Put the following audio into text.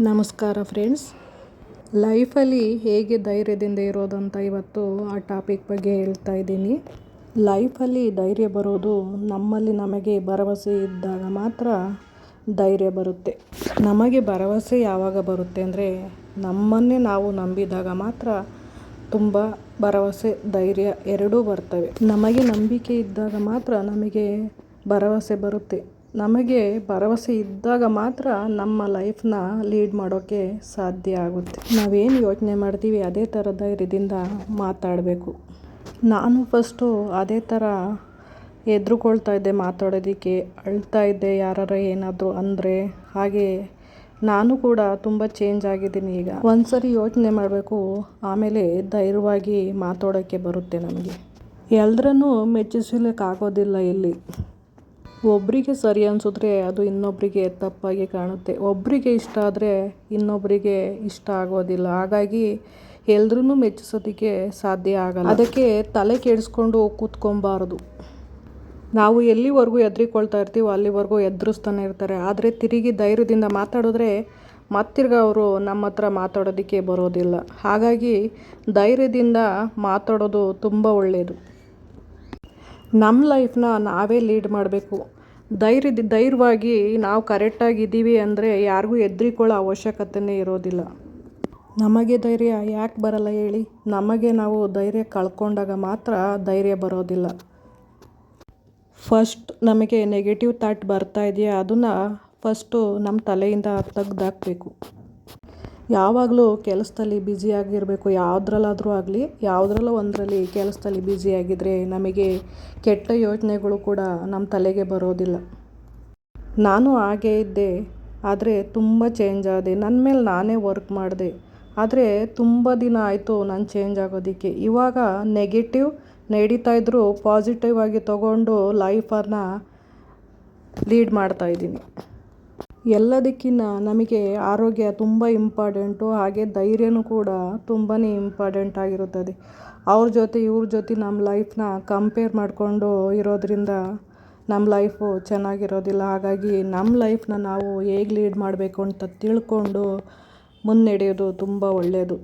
ನಮಸ್ಕಾರ ಫ್ರೆಂಡ್ಸ್. ಲೈಫಲ್ಲಿ ಹೇಗೆ ಧೈರ್ಯದಿಂದ ಇರೋದಂತ ಇವತ್ತು ಆ ಟಾಪಿಕ್ ಬಗ್ಗೆ ಹೇಳ್ತಾ ಇದ್ದೀನಿ. ಲೈಫಲ್ಲಿ ಧೈರ್ಯ ಬರೋದು ನಮ್ಮಲ್ಲಿ ನಮಗೆ ಭರವಸೆ ಇದ್ದಾಗ ಮಾತ್ರ ಧೈರ್ಯ ಬರುತ್ತೆ. ನಮಗೆ ಭರವಸೆ ಯಾವಾಗ ಬರುತ್ತೆ ಅಂದರೆ ನಮ್ಮನ್ನೇ ನಾವು ನಂಬಿದಾಗ ಮಾತ್ರ ತುಂಬ ಭರವಸೆ, ಧೈರ್ಯ ಎರಡೂ ಬರ್ತವೆ. ನಮಗೆ ನಂಬಿಕೆ ಇದ್ದಾಗ ಮಾತ್ರ ನಮಗೆ ಭರವಸೆ ಬರುತ್ತೆ. ನಮಗೆ ಭರವಸೆ ಇದ್ದಾಗ ಮಾತ್ರ ನಮ್ಮ ಲೈಫ್ನ ಲೀಡ್ ಮಾಡೋಕ್ಕೆ ಸಾಧ್ಯ ಆಗುತ್ತೆ. ನಾವೇನು ಯೋಚನೆ ಮಾಡ್ತೀವಿ, ಅದೇ ಥರ ಧೈರ್ಯದಿಂದ ಮಾತಾಡಬೇಕು. ನಾನು ಫಸ್ಟು ಅದೇ ಥರ ಹೆದ್ರುಕೊಳ್ತಾ ಇದ್ದೆ, ಮಾತಾಡೋದಕ್ಕೆ. ಅಳ್ತಾ ಇದ್ದೆ, ಯಾರಾರ ಏನಾದರೂ ಅಂದರೆ. ಹಾಗೆ ನಾನು ಕೂಡ ತುಂಬ ಚೇಂಜ್ ಆಗಿದ್ದೀನಿ ಈಗ. ಒಂದ್ಸರಿ ಯೋಚನೆ ಮಾಡಬೇಕು, ಆಮೇಲೆ ಧೈರ್ಯವಾಗಿ ಮಾತಾಡೋಕ್ಕೆ ಬರುತ್ತೆ ನಮಗೆ. ಎಲ್ರನ್ನೂ ಮೆಚ್ಚಿಸಲಿಕ್ಕಾಗೋದಿಲ್ಲ ಇಲ್ಲಿ. ಒಬ್ಬರಿಗೆ ಸರಿ ಅನಿಸಿದ್ರೆ ಅದು ಇನ್ನೊಬ್ಬರಿಗೆ ತಪ್ಪಾಗಿ ಕಾಣುತ್ತೆ. ಒಬ್ಬರಿಗೆ ಇಷ್ಟ ಆದರೆ ಇನ್ನೊಬ್ಬರಿಗೆ ಇಷ್ಟ ಆಗೋದಿಲ್ಲ. ಹಾಗಾಗಿ ಎಲ್ರೂ ಮೆಚ್ಚಿಸೋದಕ್ಕೆ ಸಾಧ್ಯ ಆಗಲ್ಲ. ಅದಕ್ಕೆ ತಲೆ ಕೆಡಿಸ್ಕೊಂಡು ಕೂತ್ಕೊಬಾರ್ದು ನಾವು ಎಲ್ಲಿವರೆಗೂ ಎದ್ರಿಕೊಳ್ತಾ ಇರ್ತೀವೋ ಅಲ್ಲಿವರೆಗೂ ಎದುರಿಸ್ತಾನೆ ಇರ್ತಾರೆ. ಆದರೆ ತಿರುಗಿ ಧೈರ್ಯದಿಂದ ಮಾತಾಡಿದ್ರೆ ಮತ್ತಿರ್ಗ ಅವರು ನಮ್ಮ ಹತ್ರ ಮಾತಾಡೋದಕ್ಕೆ ಬರೋದಿಲ್ಲ. ಹಾಗಾಗಿ ಧೈರ್ಯದಿಂದ ಮಾತಾಡೋದು ತುಂಬ ಒಳ್ಳೆಯದು ನಮ್ಮ ಲೈಫ್ನ ನಾವೇ ಲೀಡ್ ಮಾಡಬೇಕು. ಧೈರ್ಯ, ಧೈರ್ಯವಾಗಿ ನಾವು ಕರೆಕ್ಟಾಗಿದ್ದೀವಿ ಅಂದರೆ ಯಾರಿಗೂ ಹೆದ್ರಿಕೊಳ್ಳೋ ಅವಶ್ಯಕತೆನೇ ಇರೋದಿಲ್ಲ. ನಮಗೆ ಧೈರ್ಯ ಯಾಕೆ ಬರಲ್ಲ ಹೇಳಿ? ನಮಗೆ ನಾವು ಧೈರ್ಯ ಕಳ್ಕೊಂಡಾಗ ಮಾತ್ರ ಧೈರ್ಯ ಬರೋದಿಲ್ಲ. ಫಸ್ಟ್ ನಮಗೆ ನೆಗೆಟಿವ್ ಥಾಟ್ ಬರ್ತಾ ಇದೆಯಾ, ಅದನ್ನು ಫಸ್ಟು ನಮ್ಮ ತಲೆಯಿಂದ ತೆಗ್ದಾಕಬೇಕು. ಯಾವಾಗಲೂ ಕೆಲಸದಲ್ಲಿ ಬ್ಯುಸಿಯಾಗಿರಬೇಕು ಯಾವುದ್ರಲ್ಲಾದರೂ ಆಗಲಿ, ಯಾವುದ್ರಲ್ಲೋ ಒಂದರಲ್ಲಿ ಕೆಲಸದಲ್ಲಿ ಬ್ಯುಸಿಯಾಗಿದ್ದರೆ ನಮಗೆ ಕೆಟ್ಟ ಯೋಚನೆಗಳು ಕೂಡ ನಮ್ಮ ತಲೆಗೆ ಬರೋದಿಲ್ಲ. ನಾನು ಹಾಗೇ ಇದ್ದೆ, ಆದರೆ ತುಂಬ ಚೇಂಜ್ ಆದೆ. ನನ್ನ ಮೇಲೆ ನಾನೇ ವರ್ಕ್ ಮಾಡಿದೆ, ಆದರೆ ತುಂಬ ದಿನ ಆಯಿತು ನಾನು ಚೇಂಜ್ ಆಗೋದಕ್ಕೆ. ಇವಾಗ ನೆಗೆಟಿವ್ ನಡೀತಾ ಇದ್ದರೂ ಪಾಸಿಟಿವ್ ಆಗಿ ತೊಗೊಂಡು ಲೈಫನ್ನು ಲೀಡ್ ಮಾಡ್ತಾಯಿದ್ದೀನಿ ಎಲ್ಲದಕ್ಕಿಂತ ನಮಗೆ ಆರೋಗ್ಯ ತುಂಬ ಇಂಪಾರ್ಟೆಂಟು, ಹಾಗೆ ಧೈರ್ಯನೂ ಕೂಡ ತುಂಬಾ ಇಂಪಾರ್ಟೆಂಟ್ ಆಗಿರುತ್ತದೆ. ಅವ್ರ ಜೊತೆ, ಇವ್ರ ಜೊತೆ ನಮ್ಮ ಲೈಫ್ನ ಕಂಪೇರ್ ಮಾಡಿಕೊಂಡು ಇರೋದರಿಂದ ನಮ್ಮ ಲೈಫು ಚೆನ್ನಾಗಿರೋದಿಲ್ಲ. ಹಾಗಾಗಿ ನಮ್ಮ ಲೈಫ್ನ ನಾವು ಹೇಗೆ ಲೀಡ್ ಮಾಡಬೇಕು ಅಂತ ತಿಳ್ಕೊಂಡು ಮುನ್ನಡೆಯೋದು ತುಂಬ ಒಳ್ಳೆಯದು